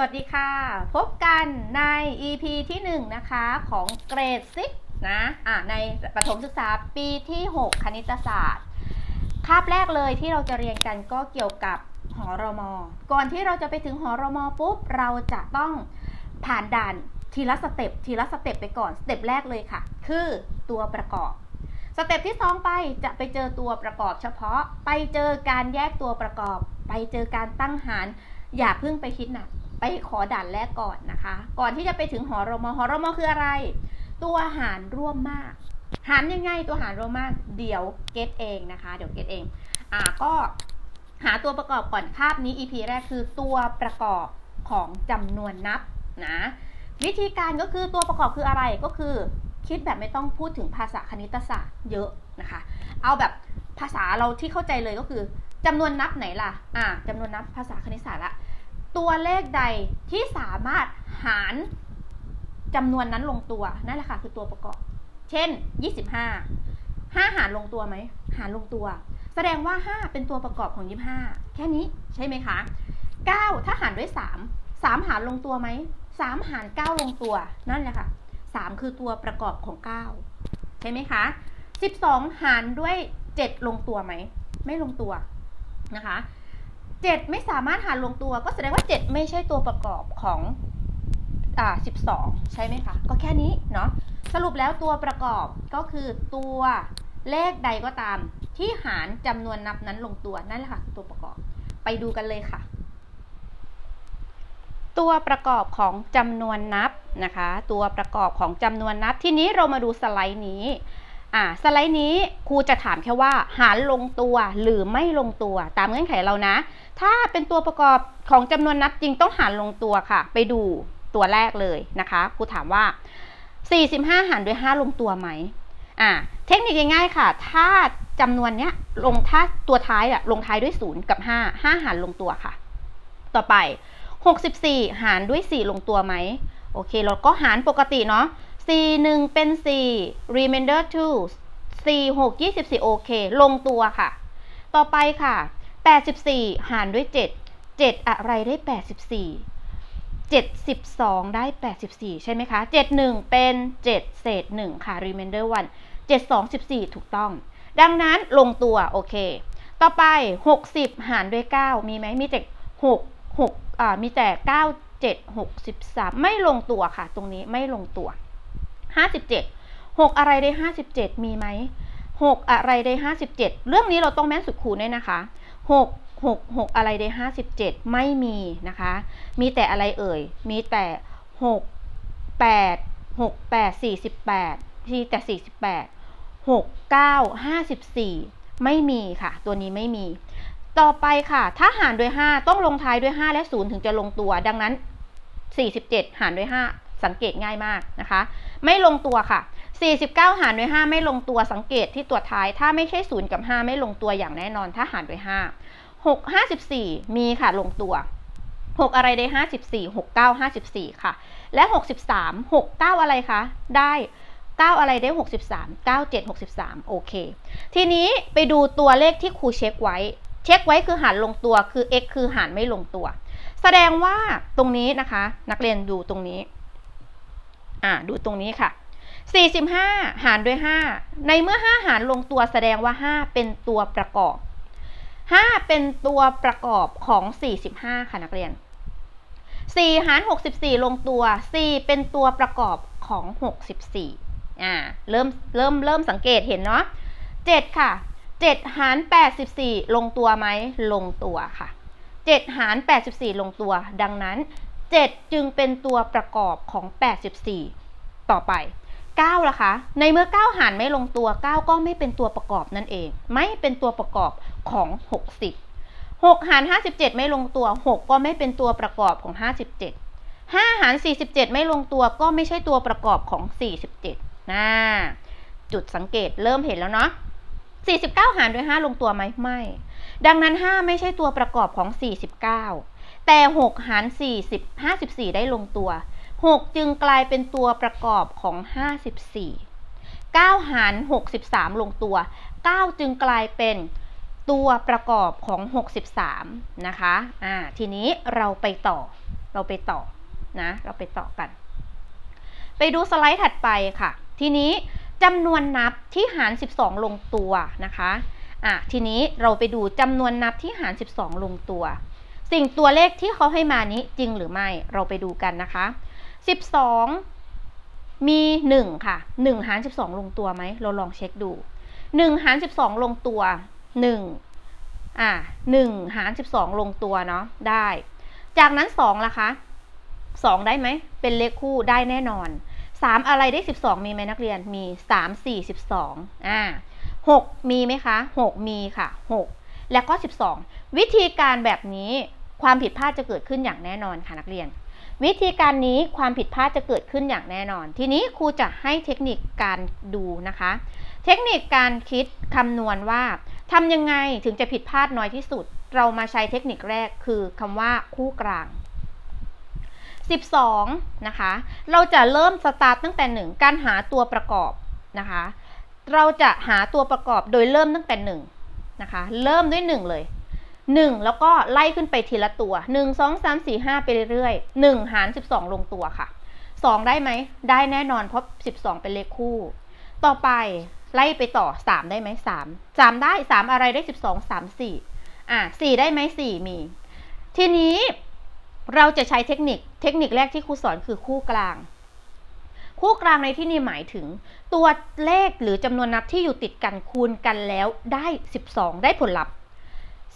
สวัสดีค่ะ พบกันใน EP ที่ 1 นะคะของเกรดซินะะในประถมศึกษาปีที่ 6 คณิตศาสตร์ คาบแรกเลยที่เราจะเรียนกันก็เกี่ยวกับหอรมอก่อนที่เราจะไปถึงหอรมอปุ๊บ เราจะต้องผ่านด่านทีละสเต็ปทีละสเต็ปไปก่อน สเต็ปแรกเลยค่ะ คือตัวประกอบ สเต็ปที่ 2 ไปจะไปเจอตัวประกอบเฉพาะ ไปเจอการแยกตัวประกอบ ไปเจอการตั้งหาร อย่าเพิ่งไปคิดหนัก ไปขอด่านแรกก่อนนะคะ ก่อนที่จะไปถึงหอรมอหอรมอคืออะไร ตัวหารร่วมมาก หารยังไงตัวหารร่วมมาก เดี๋ยวเก็ตเองนะคะ เดี๋ยวเก็ตเอง อ่าก็หาตัวประกอบก่อนคาบนี้ EP แรกคือตัวประกอบของจำนวนนับนะวิธีการก็คือตัวประกอบคืออะไรก็คือ คิดแบบไม่ต้องพูดถึงภาษาคณิตศาสตร์เยอะนะคะ เอาแบบภาษาเราที่เข้าใจเลยก็คือจำนวนนับไหนล่ะ อ่าจำนวนนับภาษาคณิตศาสตร์ละ ตัวเลขใดที่สามารถหารจำนวนนั้นลงตัวนั่นแหละค่ะคือตัวประกอบ เช่น 25 5 หารลงตัวไหม หารลงตัว แสดงว่า 5 เป็นตัวประกอบของ 25 แค่นี้ใช่ไหมคะ 9 ถ้าหารด้วย 3 3 หารลงตัวไหม 3 หาร 9 ลงตัวนั่นแหละค่ะ 3 คือตัวประกอบของ 9 ใช่ไหมคะ 12 หารด้วย 7 ลงตัวไหม ไม่ลงตัวนะคะ 7ไม่สามารถหารลงตัว ก็แสดงว่า7ไม่ใช่ตัวประกอบของอ่า12ใช่ไหมคะ ก็แค่นี้เนาะสรุปแล้วตัวประกอบก็คือตัวเลขใดก็ตาม ที่หารจำนวนนับนั้นลงตัวนั่นแหละค่ะตัวประกอบไปดูกันเลยค่ะ ตัวประกอบของจำนวนนับนะคะ ตัวประกอบของจำนวนนับทีนี้เรามาดูสไลด์นี้ อ่าสไลด์นี้ครูจะถามแค่ว่าหารลงตัวหรือไม่ลงตัวตามเงื่อนไขเรานะ ถ้าเป็นตัวประกอบของจำนวนนับจริงต้องหารลงตัวค่ะ ไปดูตัวแรกเลยนะคะครูถามว่า 45 หารด้วย 5 ลงตัวไหมอ่าเทคนิคง่ายๆค่ะ ถ้าจำนวนเนี้ยลงถ้าตัวท้ายอะลงท้ายด้วย 0 กับ 5 5 หารลงตัวค่ะ ต่อไป 64 หารด้วย 4 ลงตัวไหมโอเคเราก็หารปกติเนาะ 4 1 เป็น 4 remainder 2 4 6 24 โอเค ลงตัวค่ะ ต่อไปค่ะ 84 หารด้วย 7 7 อะไรได้ 84 72 ได้ 84 ใช่ไหมคะ 71 เป็น 7 เศษ 1 ค่ะ remainder 1 72 14 ถูกต้อง ดังนั้นลงตัว โอเค ต่อไป 60 หารด้วย 9 มีไหมมีแต่6 6อ่ามีแต่ 9 7 63 ไม่ลงตัวค่ะ ตรงนี้ไม่ลงตัว 57 6 อะไรได้ 57 มีไหม 6 อะไรได้ 57 เรื่องนี้เราต้องแม่นสุดคูณด้วยนะคะ 6 6 6 อะไรได้ 57 ไม่มีนะคะ มีแต่อะไรเอ่ย มีแต่ 6 8 6 8 48มีแต่ 48 6 9 54 ไม่มีค่ะ ตัวนี้ไม่มี ต่อไปค่ะ ถ้าหารด้วย 5 ต้องลงท้ายด้วย 5 และ 0 ถึงจะลงตัว ดังนั้น 47 หารด้วย 5 สังเกตง่ายมากนะคะ ไม่ลงตัวค่ะ 49 หารด้วย5ไม่ลงตัวสังเกตที่ตัวท้าย ถ้าไม่ใช่ 0 กับ 5 ไม่ลงตัวอย่างแน่นอน ถ้าหารด้วย 5 6 54 มีค่ะลงตัว 6 อะไรได้ 54 69 54 ค่ะ และ 63 69 อะไรคะ ได้9 อะไรได้ 63 97 63 โอเค ทีนี้ไปดูตัวเลขที่ครูเช็คไว้ เช็คไว้คือหารลงตัวคือ x คือหารไม่ลงตัว แสดงว่าตรงนี้นะคะ นักเรียนดูตรงนี้ อ่าดูตรงนี้ค่ะ 45 หารด้วย 5 ในเมื่อ 5 หารลงตัวแสดงว่า 5 เป็นตัวประกอบ 5 เป็นตัวประกอบของ 45 ค่ะนักเรียน 4 หาร 64 ลงตัว 4 เป็นตัวประกอบของ 64อ่าเริ่มเริ่มเริ่มสังเกตเห็นเนาะ7ค่ะ 7 หาร 84 ลงตัวไหมลงตัวค่ะ 7 หาร 84 ลงตัว ดังนั้น 7 จึงเป็นตัวประกอบของ 84 ต่อไป 9 ล่ะคะ ในเมื่อ 9 หารไม่ลงตัว 9 ก็ไม่เป็นตัวประกอบนั่นเอง ไม่เป็นตัวประกอบของ 60 6 หาร 57 ไม่ลงตัว 6 ก็ไม่เป็นตัวประกอบของ 57 5 หาร 47 ไม่ลงตัวก็ไม่ใช่ตัวประกอบของ 47นะจุดสังเกตเริ่มเห็นแล้วเนาะ49 หารด้วย 5 ลงตัวไหมไม่ ดังนั้น 5 ไม่ใช่ตัวประกอบของ 49 แต่ 6 หาร40 54 ได้ลงตัว 6 จึงกลายเป็นตัวประกอบของ 54 9 หาร 63 ลงตัว 9 จึงกลายเป็นตัวประกอบของ 63 นะคะอ่าทีนี้เราไปต่อ เราไปต่อนะ เราไปต่อกัน ไปดูสไลด์ถัดไปค่ะ ทีนี้จำนวนนับที่หาร 12 ลงตัวนะคะอะทีนี้เราไปดูจำนวนนับที่หาร 12 ลงตัว สิ่งตัวเลขที่เขาให้มานี้จริงหรือไม่เราไปดูกันนะคะ 12 มี 1 ค่ะ 1 หาร 12 ลงตัวไหม เราลองเช็คดู 1 หาร 12 ลงตัว 1 อ่า 1 หาร 12 ลงตัวเนาะได้ จากนั้น 2 ล่ะคะ 2 ได้ไหม เป็นเลขคู่ได้แน่นอน 3 อะไรได้ 12 มีไหมนักเรียนมี 3 4 12อ่า6มีไหมคะ 6 มีค่ะ 6 แล้วก็ 12 วิธีการแบบนี้ ความผิดพลาดจะเกิดขึ้นอย่างแน่นอนค่ะนักเรียน วิธีการนี้ความผิดพลาดจะเกิดขึ้นอย่างแน่นอน ทีนี้ครูจะให้เทคนิคการดูนะคะ เทคนิคการคิดคำนวณว่าทำยังไงถึงจะผิดพลาดน้อยที่สุด เรามาใช้เทคนิคแรกคือคำว่าคู่กลาง12นะคะ เราจะเริ่มสตาร์ตตั้งแต่ 1 การหาตัวประกอบนะคะ เราจะหาตัวประกอบโดยเริ่มตั้งแต่1นะคะ เริ่มด้วย 1 เลย 1 แล้วก็ไล่ขึ้นไปทีละตัว 1 2 3 4 5 ไปเรื่อยๆ 1 หาร 12 ลงตัวค่ะ 2 ได้ไหม ได้แน่นอนเพราะ 12 เป็นเลขคู่ ต่อไปไล่ไปต่อ 3 ได้ไหม3 3 ได้ 3 อะไรได้ 12 3 4อะ4ได้ไหม4 มี ทีนี้เราจะใช้เทคนิค เทคนิคแรกที่ครูสอนคือคู่กลาง คู่กลางในที่นี้หมายถึง ตัวเลขหรือจำนวนนับที่อยู่ติดกันคูณกันแล้วได้ 12 ได้ผลลัพธ์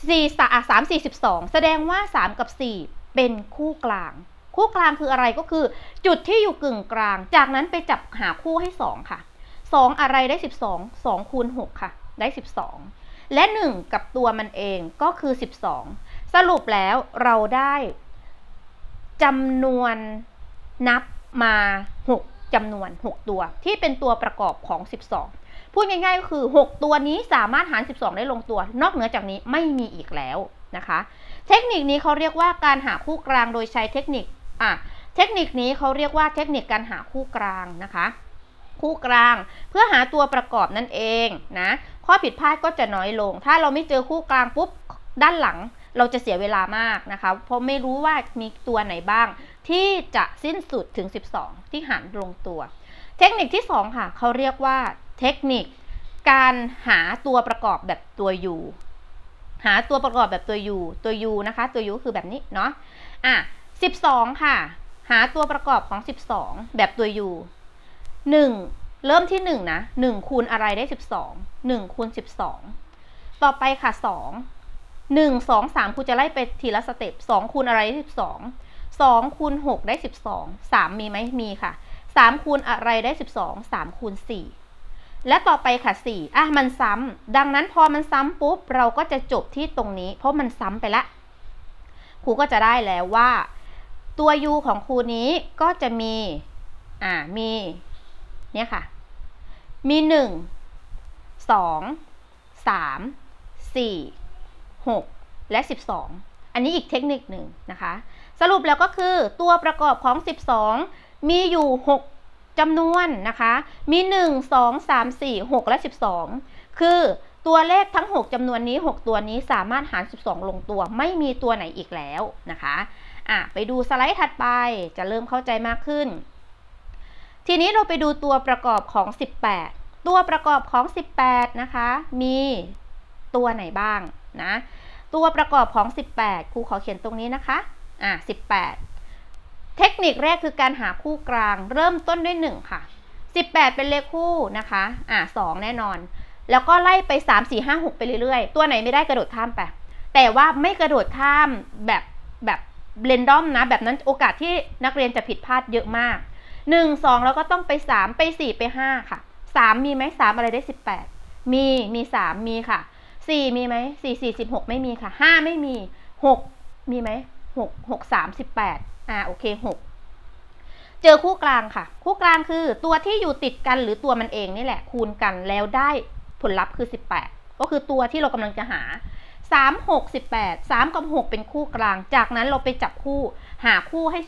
4 3 42แสดงว่า3กับ4เป็นคู่กลาง คู่กลางคืออะไรก็คือ จุดที่อยู่กึ่งกลาง จากนั้นไปจับหาคู่ให้2ค่ะ2อะไรได้12 2คูณ6ค่ะ ได้12และ1กับตัวมันเองก็คือ12สรุปแล้วเราได้จำนวนนับมา6จำนวน6ตัว ที่เป็นตัวประกอบของ12 พูดง่ายๆก็คือ 6 ตัวนี้สามารถหาร 12 ได้ลงตัว นอกเหนือจากนี้ไม่มีอีกแล้วนะคะ เทคนิคนี้เขาเรียกว่าการหาคู่กลางโดยใช้เทคนิคอะเทคนิคนี้เขาเรียกว่าเทคนิคการหาคู่กลางนะคะ คู่กลางเพื่อหาตัวประกอบนั่นเองนะข้อผิดพลาดก็จะน้อยลง ถ้าเราไม่เจอคู่กลางปุ๊บด้านหลังเราจะเสียเวลามากนะคะ เพราะไม่รู้ว่ามีตัวไหนบ้าง ที่จะสิ้นสุดถึง 12 ที่หารลงตัว เทคนิคที่ 2 ค่ะ เขาเรียกว่า เทคนิค การหาตัวประกอบแบบตัว U หาตัวประกอบแบบตัว U ตัว U นะคะ ตัว U คือแบบนี้เนาะอะ12ค่ะ หาตัวประกอบของ12แบบตัว U 1เริ่มที่1นะ1คูณอะไรได้12 1คูณ12ต่อไปค่ะ2 1 2 3ครูจะไล่ไปทีละสเต็ป2คูณอะไรได้12 2คูณ6ได้12 3มีไหมมีค่ะ3คูณอะไรได้12 3คูณ4 และต่อไปค่ะ4อะมันซ้ำดังนั้นพอมันซ้ำปุ๊บเราก็จะจบที่ตรงนี้ เพราะมันซ้ำไปละครูก็จะได้แล้วว่า ตัว u ของครูนี้ก็จะมีอ่ามีเนี่ยค่ะ มี 1 2 3 4 6 และ 12 อันนี้อีกเทคนิคหนึ่งนะคะ สรุปแล้วก็คือตัวประกอบของ 12 มีอยู่ 6 จำนวนนะคะ มี 1 2 3 4 6 และ 12 คือตัวเลขทั้ง 6จำนวนนี้ 6 ตัวนี้สามารถหาร 12 ลงตัว ไม่มีตัวไหนอีกแล้วนะคะอะไปดูสไลด์ถัดไปจะเริ่มเข้าใจมากขึ้น ทีนี้เราไปดูตัวประกอบของ 18 ตัวประกอบของ 18 นะคะ มีตัวไหนบ้างนะ ตัวประกอบของ 18 ครูขอเขียนตรงนี้นะคะ อะ18 ทคนิคแรกคือการหาคู่กลาง เริ่มต้นด้วย 1 ค่ะ 18 เป็นเลขคู่นะคะ อะ2แน่นอน แล้วก็ไล่ไป 3 4 5 6 ไปเรื่อยๆ ตัวไหนไม่ได้กระโดดข้ามไป แต่ว่าไม่กระโดดข้ามแบบแบบเรนดอมนะ แบบนั้นโอกาสที่นักเรียนจะผิดพลาดเยอะมาก 1 2 แล้วก็ต้องไป 3 ไป 4 ไป 5 ค่ะ 3 มีไหม3 อะไรได้ 18 มีมี 3 มีค่ะ 4 มีไหม4 4 16 ไม่มีค่ะ 5 ไม่มี 6 มีไหม6 6 3 18 อ่าโอเค6เจอคู่กลางค่ะ คู่กลางคือตัวที่อยู่ติดกันหรือตัวมันเองนี่แหละ คูณกันแล้วได้ผลลัพธ์คือ 18 ก็คือตัวที่เรากำลังจะหา 3 6 18 3 กับ 6 เป็นคู่กลาง จากนั้นเราไปจับคู่หาคู่ให้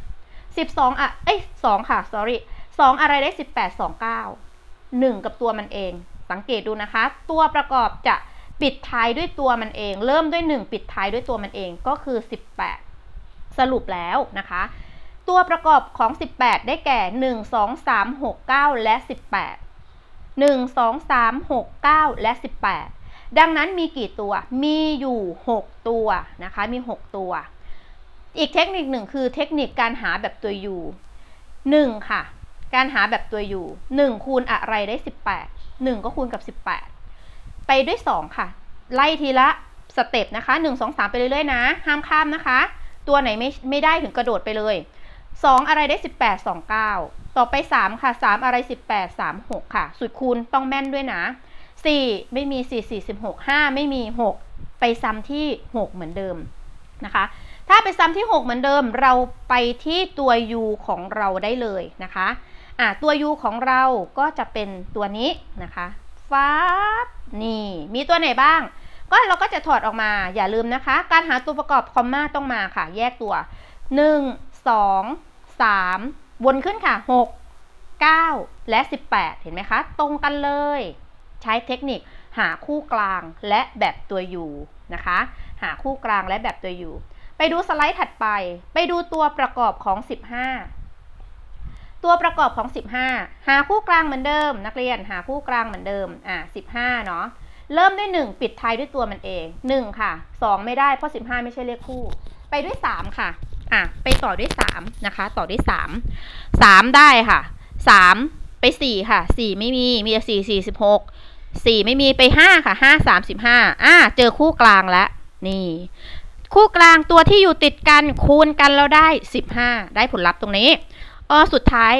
12 12 อะ เอ้ย2ค่ะ sorry 2 อะไรได้ 18 2 9 1 กับตัวมันเอง สังเกตดูนะคะ ตัวประกอบจะปิดท้ายด้วยตัวมันเอง เริ่มด้วย 1 ปิดท้ายด้วยตัวมันเองก็คือ 18 สรุปแล้วนะคะ ตัวประกอบของ 18 ได้แก่ 1 2 3 6 9 และ 18 1 2 3 6 9 และ 18 ดังนั้นมีกี่ตัว มีอยู่ 6 ตัวนะคะ มี 6 ตัว อีกเทคนิคหนึ่งคือเทคนิคการหาแบบตัว u 1ค่ะ การหาแบบตัว u 1คูณอะไรได้ 18 1 ก็คูณกับ 18 ไปด้วย 2 ค่ะ ไล่ทีละสเต็ปนะคะ 1 2 3 ไปเรื่อยๆนะ ห้ามข้ามนะคะ ตัวไหนไม่ไม่ได้ถึงกระโดดไปเลย 2 อะไรได้ 18 2 9 ต่อไป 3 ค่ะ 3 อะไร 18 3 6 ค่ะ สุดคูณต้องแม่นด้วยนะ 4 ไม่มี 4 4 16 5 ไม่มี 6 ไปซ้ำที่ 6 เหมือนเดิมนะคะ ถ้าไปซ้ำที่ 6 เหมือนเดิม เราไปที่ตัว u ของเราได้เลยนะคะอะตัว u ของเราก็จะเป็นตัวนี้นะคะฟ้านี่ มีตัวไหนบ้าง ก็เราก็จะถอดออกมาอย่าลืมนะคะ การหาตัวประกอบคอมมาต้องมาค่ะ แยกตัว 1 2 3 วนขึ้นค่ะ 6 9 และ 18 เห็นไหมคะ ตรงกันเลย ใช้เทคนิคหาคู่กลางและแบบตัว u นะคะ หาคู่กลางและแบบตัว u ไปดูสไลด์ถัดไป ไปดูตัวประกอบของ 15 ตัวประกอบของ 15 หาคู่กลางเหมือนเดิม นักเรียนหาคู่กลางเหมือนเดิมอ่า15 เนาะ เริ่มด้วย 1 ปิดท้ายด้วยตัวมันเอง 1 ค่ะ 2 ไม่ได้เพราะ 15 ไม่ใช่เลขคู่ ไปด้วย 3 ค่ะอะไปต่อด้วย 3 นะคะ ต่อด้วย 3 3 ได้ค่ะ 3 ไป 4 ค่ะ 4 ไม่มีมีแต่4 46 4 ไม่มีไป 5 ค่ะ 5 35อ่าเจอคู่กลางแล้วนี่ คู่กลางตัวที่อยู่ติดกันคูณกันแล้วได้ 15 ได้ผลลัพธ์ตรงนี้เออสุดท้าย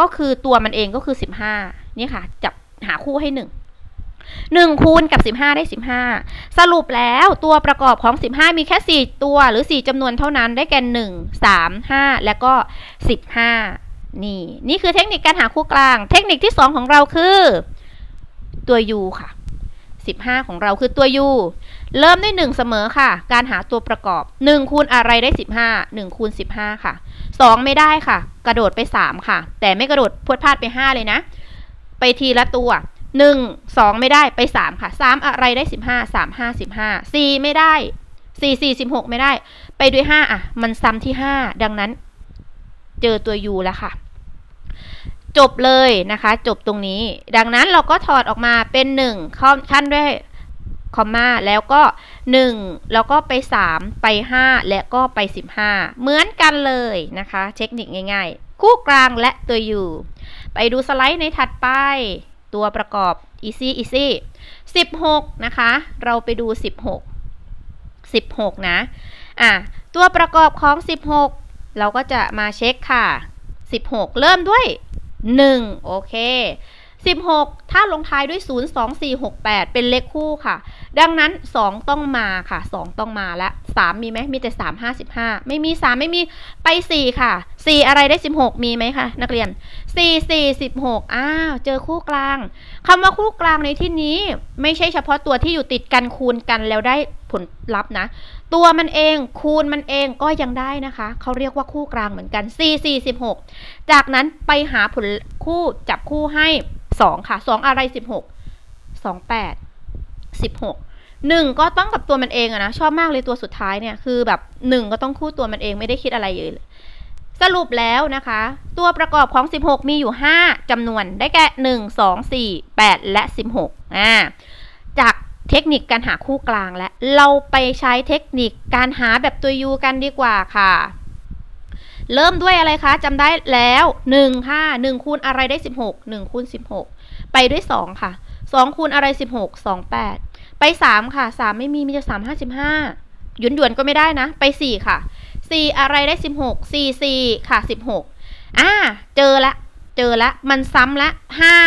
ก็คือตัวมันเองก็คือ 15 นี่ค่ะ จับหาคู่ให้ 1 1คูณกับ 15 ได้ 15 สรุปแล้วตัวประกอบของ 15 มีแค่ 4 ตัวหรือ 4จำนวนเท่านั้นได้แก่ 1 3 5 และก็ 15 นี่ นี่คือเทคนิคการหาคู่กลาง เทคนิคที่ 2 ของเราคือ ตัว u ค่ะ 15 ของเราคือตัว u เริ่มด้วย1เสมอค่ะ การหาตัวประกอบ 1 คูณอะไรได้ 15 1คูณ15 ค่ะ 2 ไม่ได้ค่ะ กระโดดไป 3 ค่ะ แต่ไม่กระโดดพวดพลาดไป 5 เลยนะ ไปทีละตัว 1 2ไม่ได้ไป3ค่ะ3อะไรได้15 3 5 15 4ไม่ได้4 4 16ไม่ได้ ไปด้วย5อะ มันซ้ำที่5ดังนั้น เจอตัว u แล้วค่ะ จบเลยนะคะ จบตรงนี้ ดังนั้นเราก็ถอดออกมาเป็น1ข้อขั้นด้วยคอมมาแล้วก็ 1 แล้วก็ไป 3 ไป 5 และก็ไป 15 เหมือนกันเลยนะคะ เทคนิคง่ายๆ คู่กลางและตัว u ไปดูสไลด์ในถัดไป ตัวประกอบ easy easy 16 นะคะ เราไปดู 16 16 นะ อะ ตัวประกอบของ 16 เราก็จะมาเช็คค่ะ 16 เริ่มด้วย 1 โอเค 16 ถ้าลงท้ายด้วย 0 2 4 6 8 เป็นเลขคู่ค่ะ ดังนั้น 2 ต้องมาค่ะ 2 ต้องมาแล้ว3มีไหม มีแต่ 3 55 ไม่มี 3 ไม่มี ไป 4 ค่ะ 4 อะไรได้ 16 มีไหมคะ นักเรียน 4 4 16อ้าว เจอคู่กลางคำว่าคู่กลางในที่นี้ไม่ใช่เฉพาะตัวที่อยู่ติดกันคูณกันแล้วได้ผลลัพธ์นะ ตัวมันเองคูณมันเองก็ยังได้นะคะ เขาเรียกว่าคู่กลางเหมือนกัน4 4 16 จากนั้นไปหาผลคู่จับคู่ให้ 2 ค่ะ 2 อะไร 16 2 8 16 1 ก็ต้องกับตัวมันเองอะนะ ชอบมากเลยตัวสุดท้ายเนี่ย คือแบบ 1 ก็ต้องคู่ตัวมันเองไม่ได้คิดอะไรเลย สรุปแล้วนะคะ ตัวประกอบของ 16 มีอยู่ 5จำนวนได้แก่ 1 2 4 8 และ 16อ่าจากเทคนิคการหาคู่กลางและ เราไปใช้เทคนิคการหาแบบตัว u กันดีกว่าค่ะ เริ่มด้วยอะไรคะจำได้แล้ว 1 ค่ะ 1 คูณอะไรได้ 16 1คูณ16 ไปด้วย 2 ค่ะ 2 คูณอะไร 16 2 8 ไป 3 ค่ะ 3 ไม่มีมีแต่3 55หยวนหยวนๆก็ไม่ได้นะ ไป 4 ค่ะ 4 อะไรได้ 16 4 4ค่ะ 16อ่าเจอละ เจอละ มันซ้ำละ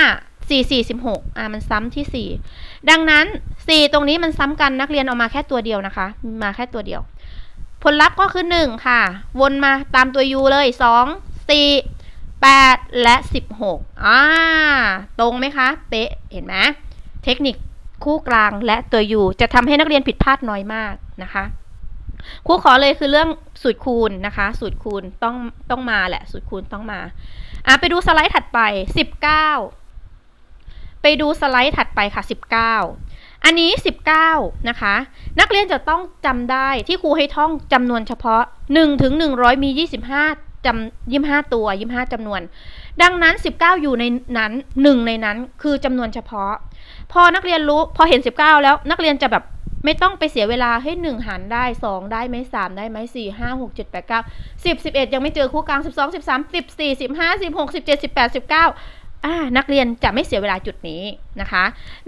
5 4 4 16อ่ามันซ้ำที่ 4 ดังนั้น 4 ตรงนี้มันซ้ำกันนักเรียนเอามาแค่ตัวเดียวนะคะ มาแค่ตัวเดียว ผลลัพธ์ก็คือ 1 ค่ะ วนมาตามตัว u เลย 2 4 8 และ 16อ่าตรงไหมคะ เป๊ะ เห็นไหมเทคนิคคู่กลางและตัว u จะทำให้นักเรียนผิดพลาดน้อยมากนะคะ ครูขอเลยคือเรื่องสูตรคูณนะคะ สูตรคูณต้องต้องมาแหละ สูตรคูณต้องมาอะไปดูสไลด์ถัดไป 19 ไปดูสไลด์ถัดไปค่ะ 19 อันนี้ 19 นะคะ นักเรียนจะต้องจำได้ที่ครูให้ท่องจำนวนเฉพาะ 1 ถึง 100 มี 25จำ25ตัว25จำนวน ดังนั้น 19 อยู่ในนั้น1ในนั้นคือจำนวนเฉพาะ พอนักเรียนรู้พอเห็น 19 แล้วนักเรียนจะแบบ ไม่ต้องไปเสียเวลาให้หนึ่งหารได้ 2 ได้ไหม3ได้ไหม4 5 6 7 8 9 10 11 ยังไม่เจอคู่กลาง 12 13 14 15 16 17 18 19อ่านักเรียนจะไม่เสียเวลาจุดนี้นะคะ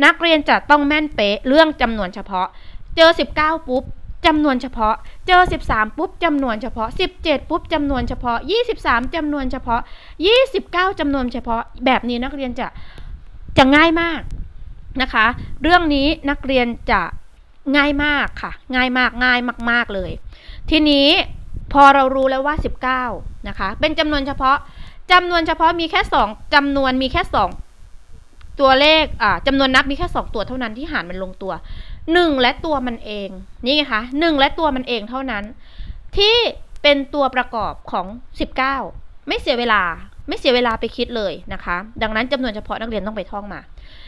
นักเรียนจะต้องแม่นเป๊ะเรื่องจำนวนเฉพาะ เจอ 19 ปุ๊บจำนวนเฉพาะ เจอ 13 ปุ๊บจำนวนเฉพาะ 17 ปุ๊บจำนวนเฉพาะ 23จำนวนเฉพาะ 29จำนวนเฉพาะ แบบนี้นักเรียนจะจะง่ายมากนะคะ เรื่องนี้นักเรียนจะ ง่ายมากค่ะ ง่ายมากง่ายมาก ๆเลย ทีนี้พอเรารู้แล้วว่า 19 นะคะ เป็นจำนวนเฉพาะจำนวนเฉพาะมีแค่2จำนวนมีแค่ 2 ตัวเลขอ่าจำนวนนับมีแค่ 2 ตัวเท่านั้นที่หารมันลงตัว 1 และตัวมันเองนี่ไงคะ1และตัวมันเองเท่านั้น ที่เป็นตัวประกอบของ 19 ไม่เสียเวลาไม่เสียเวลาไปคิดเลยนะคะ ดังนั้นจำนวนเฉพาะนักเรียนต้องไปท่องมา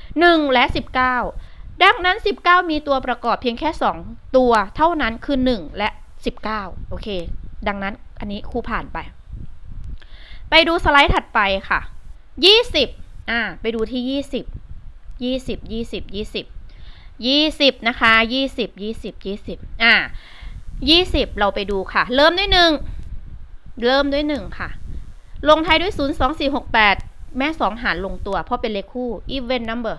1 และ 19 ดังนั้น 19 มีตัวประกอบเพียงแค่ 2 ตัวเท่านั้นคือ 1 และ 19 โอเค ดังนั้นอันนี้ครูผ่านไป ไปดูสไลด์ถัดไปค่ะ 20 อ่า ไปดูที่ 20 20 20 20 20 นะคะ 20 20 20 อ่า 20 เราไปดูค่ะ เริ่มด้วยหนึ่งเริ่มด้วยหนึ่งค่ะ ลงท้ายด้วย 0 2 4 6 8 แม่ 2 หารลงตัว เพราะเป็นเลขคู่ even number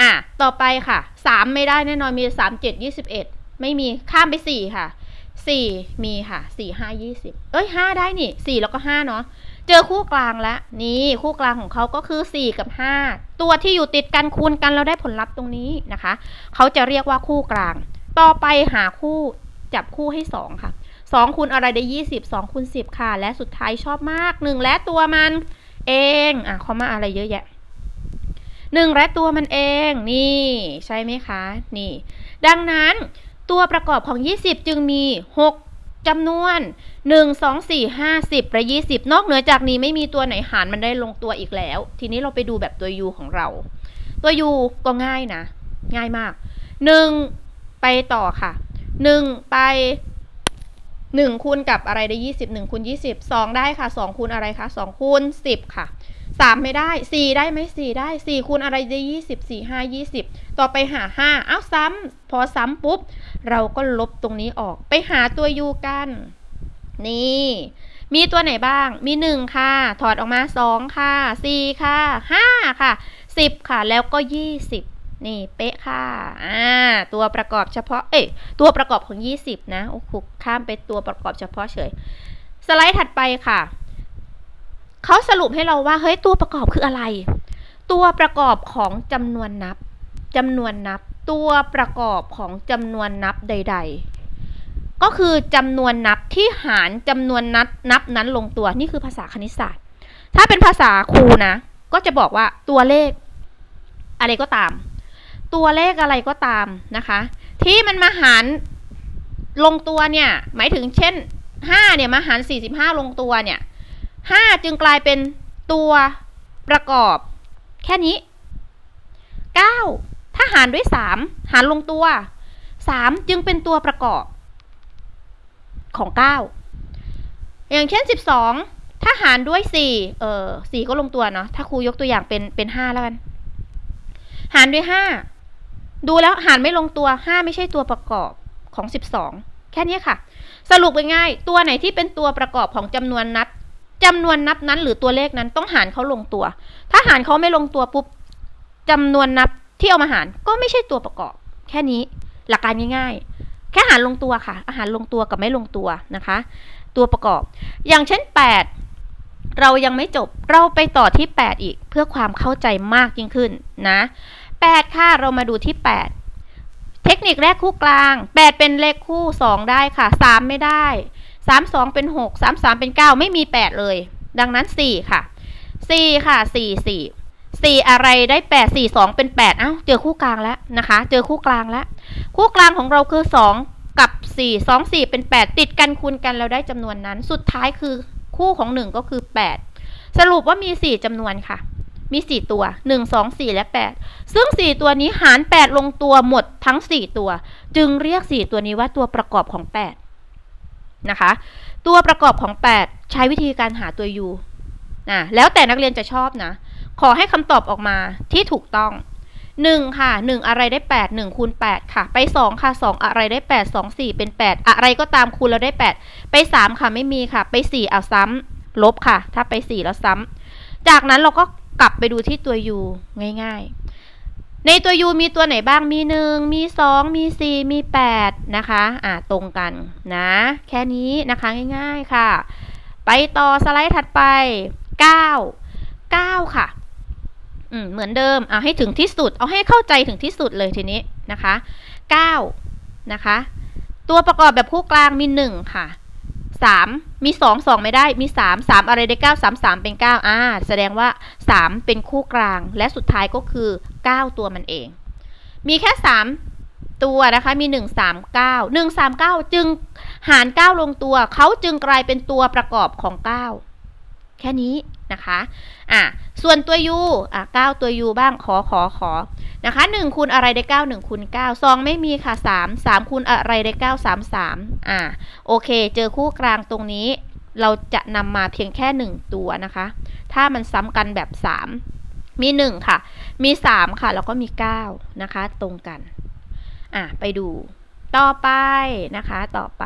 อะต่อไปค่ะ 3 ไม่ได้แน่นอนมี 3 7 21 ไม่มีข้ามไป 4 ค่ะ 4 มีค่ะ 4 5 20 เอ้ย 5 ได้นี่ 4 แล้วก็ 5 เนาะเจอคู่กลางแล้ว นี่คู่กลางของเขาก็คือ 4 กับ 5 ตัวที่อยู่ติดกันคูณกันเราได้ผลลัพธ์ตรงนี้นะคะ เขาจะเรียกว่าคู่กลาง ต่อไปหาคู่จับคู่ให้ 2 ค่ะ 2คูณอะไรได้ 20 2คูณ10 ค่ะ และสุดท้ายชอบมาก 1 และตัวมันเองอะเขามาอะไรเยอะแยะ 1 และตัวมันเองนี่ใช่ไหมคะนี่ ดังนั้นตัวประกอบของ 20 จึงมี 6จำนวน 1 2 4 5 10และ20 นอกเหนือจากนี้ไม่มีตัวไหนหารมันได้ลงตัวอีกแล้ว ทีนี้เราไปดูแบบตัว u ของเรา ตัว u ก็ง่ายนะ ง่ายมาก 1 ไปต่อค่ะ 1 ไป 1 คูณกับอะไรได้ 20 1คูณ20 2 ได้ค่ะ 2 คูณอะไรคะ 2 คูณ 10 ค่ะ 3ไม่ได้4ได้ไหม4ได้4คูณอะไรได้20 4 5 20ต่อไปหา5เอ้าซ้ำพอซ้ำปุ๊บ เราก็ลบตรงนี้ออกไปหาตัว u กัน นี่ มีตัวไหนบ้าง มี1ค่ะ ถอดออกมา2ค่ะ4ค่ะ5ค่ะ10ค่ะ แล้วก็20นี่เป๊ะค่ะ อ่า ตัวประกอบเฉพาะ เอ้ยตัวประกอบของ 20 นะ โอ้โหข้ามไปตัวประกอบเฉพาะเฉย สไลด์ถัดไปค่ะ เขาสรุปให้เราว่าเฮ้ยตัวประกอบคืออะไร ตัวประกอบของจำนวนนับจำนวนนับ ตัวประกอบของจำนวนนับใด ๆ ก็คือจำนวนนับที่หารจำนวนนับนับนั้นลงตัวนี่คือภาษาคณิตศาสตร์ ถ้าเป็นภาษาครูนะ ก็จะบอกว่าตัวเลข อะไรก็ตาม ตัวเลขอะไรก็ตามนะคะ ที่มันมาหารลงตัวเนี่ย หมายถึงเช่น5เนี่ยมาหาร45 ลงตัวเนี่ย 5 จึงกลายเป็นตัวประกอบ แค่นี้ 9 ถ้าหารด้วย 3 หารลงตัว 3 จึงเป็นตัวประกอบของ 9 อย่างเช่น 12 ถ้าหารด้วย 4 เออ4ก็ลงตัวเนาะ ถ้าครูยกตัวอย่างเป็นเป็น 5 แล้วกัน หารด้วย 5 ดูแล้วหารไม่ลงตัว 5 ไม่ใช่ตัวประกอบของ 12 แค่นี้ค่ะ สรุปง่ายๆตัวไหนที่เป็นตัวประกอบของจำนวนนับ จำนวนนับนั้น หรือตัวเลขนั้นต้องหารเขาลงตัว ถ้าหารเขาไม่ลงตัวปุ๊บจำนวนนับที่เอามาหารก็ไม่ใช่ตัวประกอบ แค่นี้หลักการง่ายๆ แค่หารลงตัวค่ะ อาหารลงตัวกับไม่ลงตัวนะคะ ตัวประกอบ อย่างเช่น 8 เรายังไม่จบเราไปต่อที่ 8 อีกเพื่อความเข้าใจมากยิ่งขึ้นนะ8ค่ะเรามาดูที่ 8 เทคนิคแรกคู่กลาง 8 เป็นเลขคู่ 2 ได้ค่ะ 3 ไม่ได้ 3 2เป็น6 3 3เป็น9ไม่มี8เลย ดังนั้น4ค่ะ4ค่ะ4 4 4อะไรได้8 4 2เป็น8เอ้าเจอคู่กลางแล้วนะคะ เจอคู่กลางแล้ว คู่กลางของเราคือ2กับ4 2 4เป็น8ติดกันคูณกันเราได้จำนวนนั้น สุดท้ายคือคู่ของ1ก็คือ8สรุปว่ามี4จำนวนค่ะ มี4ตัว1 2 4และ8ซึ่ง4ตัวนี้หาร8ลงตัวหมดทั้ง4ตัว จึงเรียก4ตัวนี้ว่าตัวประกอบของ8 นะคะ ตัวประกอบของ 8 ใช้วิธีการหาตัว u นะแล้วแต่นักเรียนจะชอบนะ ขอให้คำตอบออกมาที่ถูกต้อง 1 ค่ะ 1 อะไรได้ 8 1คูณ8ค่ะ ไป 2 ค่ะ 2 อะไรได้ 8 2 4 เป็น 8 อะไรก็ตามคูณแล้วได้ 8 ไป 3 ค่ะไม่มีค่ะ ไป 4 เอาซ้ำลบค่ะ ถ้าไป 4 แล้วซ้ำจากนั้นเราก็กลับไปดูที่ตัว u ง่าย ๆ ในตัว u มีตัวไหนบ้างมี 1 มี 2 มี 4 มี 8 นะคะ อ่าตรงกันนะ แค่นี้นะคะง่ายๆค่ะ ไปต่อสไลด์ถัดไป 9 9 ค่ะ อืมเหมือนเดิม เอาให้ถึงที่สุด เอาให้เข้าใจถึงที่สุดเลยทีนี้นะคะ 9 นะคะ ตัวประกอบแบบคู่กลางมี 1 ค่ะ 3มี2 2ไม่ได้มี3 3อะไรได้9 3 3เป็น9อ่าแสดงว่า3เป็นคู่กลาง และสุดท้ายก็คือ9ตัวมันเอง มีแค่3ตัวนะคะมี 1 3 9 1 3 9 จึงหาร 9 ลงตัว เขาจึงกลายเป็นตัวประกอบของ 9 แค่นี้ นะคะอะส่วนตัว u อะ9ตัว u บ้างขอขอขอนะคะ1คูณอะไรได้ 9 1คูณ9 2 ไม่มีค่ะ 3 3คูณอะไรได้ 9 3 3อะโอเค เจอคู่กลางตรงนี้ เราจะนำมาเพียงแค่ 1 ตัวนะคะ ถ้ามันซ้ำกันแบบ 3 มี 1 ค่ะ มี 3 ค่ะ แล้วก็มี 9 นะคะ ตรงกันอะไปดู ต่อไปนะคะ ต่อไป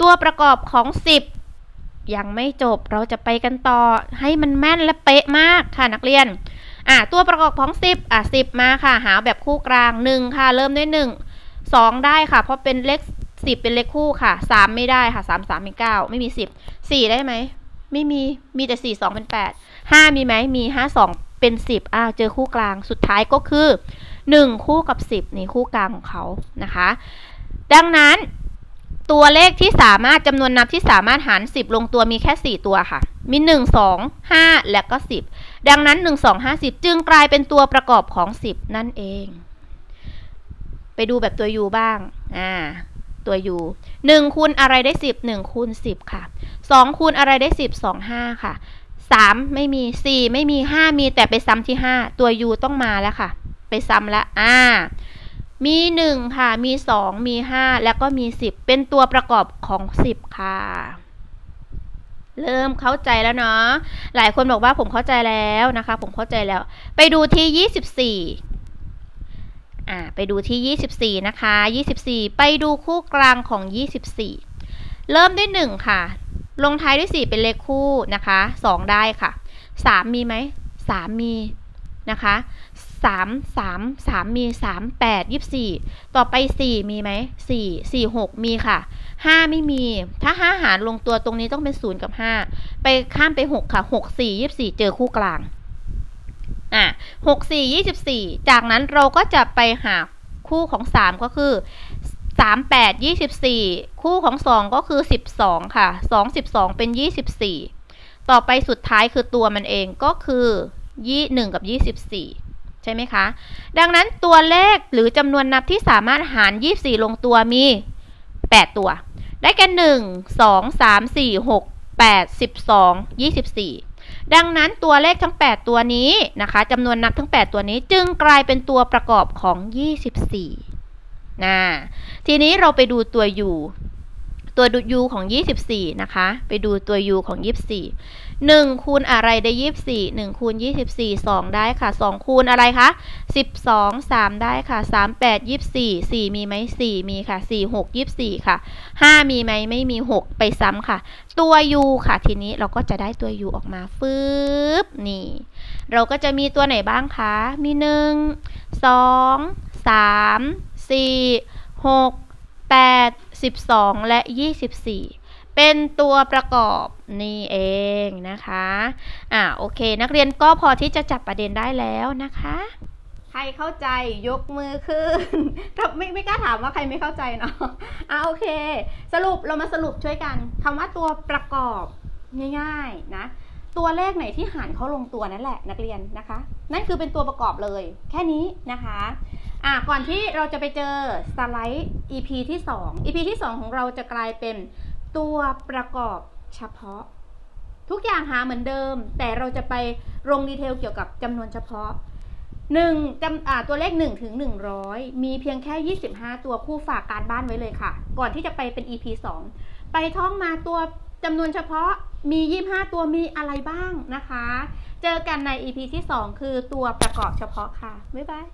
ตัวประกอบของ 10 ยังไม่จบเราจะไปกันต่อให้มันแม่นและเป๊ะมากค่ะนักเรียนอะตัวประกอบของ 10อะ10 มาค่ะ หาแบบคู่กลาง 1 ค่ะ เริ่มด้วย 1 2 ได้ค่ะ เพราะเป็นเลข 10 เป็นเลขคู่ค่ะ 3 ไม่ได้ค่ะ 3 3เป็น9ไม่มี 10 4 ได้ไหม ไม่มีมีแต่4 2 เป็น 8 5 มีไหมมี 5 2 เป็น 10อ้าวเจอคู่กลางสุดท้ายก็คือ 1 คู่กับ 10 นี่คู่กลางของเขานะคะ ดังนั้น ตัวเลขที่สามารถจำนวนนับที่สามารถหาร 10 ลงตัวมีแค่ 4 ตัวค่ะ มี 1 2 5 และก็ 10 ดังนั้น 1 2 5 10 จึงกลายเป็นตัวประกอบของ 10 นั่นเอง ไปดูแบบตัว u บ้าง อ่า ตัว u 1คูณอะไรได้ 10 1คูณ10 ค่ะ 2คูณอะไรได้ 10 2 5 ค่ะ 3 ไม่มี 4 ไม่มี 5 มีแต่ไปซ้ำที่ 5 ตัว u ต้องมาแล้วค่ะ ไปซ้ำล้วอ่า มี 1 ค่ะ มี 2 มี 5 แล้วก็มี 10 เป็นตัวประกอบของ 10 ค่ะ เริ่มเข้าใจแล้วเนาะ หลายคนบอกว่าผมเข้าใจแล้วนะคะ ผมเข้าใจแล้ว ไปดูที่ 24 อ่า ไปดูที่ 24 นะคะ 24 ไปดูคู่กลางของ 24 เริ่มด้วย 1 ค่ะ ลงท้ายด้วย 4 เป็นเลขคู่นะคะ 2 ได้ค่ะ 3 มีไหม 3 มีนะคะ สามสามสามมีสามแปดยี่สี่ต่อไปสี่มีไหมสี่สี่หกมีค่ะห้าไม่มี ถ้าหาหารลงตัวตรงนี้ต้องเป็นศูนย์กับห้าไปข้ามไปหกค่ะหกสี่ยี่สี่เจอคู่กลาง อะหกสี่ยี่สิบสี่จากนั้นเราก็จะไปหาคู่ของสามก็คือสามแปดยี่สิบสี่คู่ของสองก็คือสิบสองค่ะสองสิบสองเป็นยี่สิบสี่ต่อไปสุดท้ายคือตัวมันเองก็คือยี่หนึ่งกับยี่สิบสี่ ใช่ไหมคะ ดังนั้นตัวเลขหรือจำนวนนับที่สามารถหาร 24 ลงตัวมี 8 ตัว ได้แก่ 1 2 3 4 6 8 12 24 ดังนั้นตัวเลขทั้ง 8 ตัวนี้นะคะจำนวนนับทั้ง 8 ตัวนี้จึงกลายเป็นตัวประกอบของ 24นะทีนี้เราไปดูตัว u ตัว u ของ 24 นะคะ ไปดูตัว u ของ 24 1คูณอะไรได้24 1คูณ24 2 ได้ค่ะ 2 คูณอะไรคะ12 3 ได้ค่ะ 3 8 24 4 มีไหม4 มีค่ะ 4 6 24 ค่ะ 5 มีไหมไม่มี 6 ไปซ้ำค่ะ ตัว u ค่ะทีนี้เราก็จะได้ตัว u ออกมาฟืบนี่ เราก็จะมีตัวไหนบ้างคะ มี 1 2 3 4 6 8 12 และ 24 เป็นตัวประกอบ นี่เองนะคะอ่าโอเค นักเรียนก็พอที่จะจับประเด็นได้แล้วนะคะ ใครเข้าใจยกมือขึ้นไม่ไม่กล้าถามว่าใครไม่เข้าใจเนาะอ่าโอเค สรุปเรามาสรุปช่วยกันคำว่าตัวประกอบง่ายๆนะตัวเลขไหนที่หารเขาลงตัวนั่นแหละนักเรียนนะคะ นั่นคือเป็นตัวประกอบเลย แค่นี้นะคะอ่าก่อนที่เราจะไปเจอสไลด์ EP ที่ 2 EP ที่ 2 ของเราจะกลายเป็นตัวประกอบ เฉพาะ ทุกอย่างหาเหมือนเดิม แต่เราจะไปลงดีเทลเกี่ยวกับจำนวนเฉพาะหนึ่งจำอ่าตัวเลข1ถึง100 มีเพียงแค่ 25 ตัวคู่ฝากการบ้านไว้เลยค่ะ ก่อนที่จะไปเป็น EP 2 ไปท่องมาตัวจำนวนเฉพาะมี 25 ตัวมีอะไรบ้างนะคะ เจอกันใน EP ที่ 2 คือตัวประกอบเฉพาะค่ะ บ๊ายบาย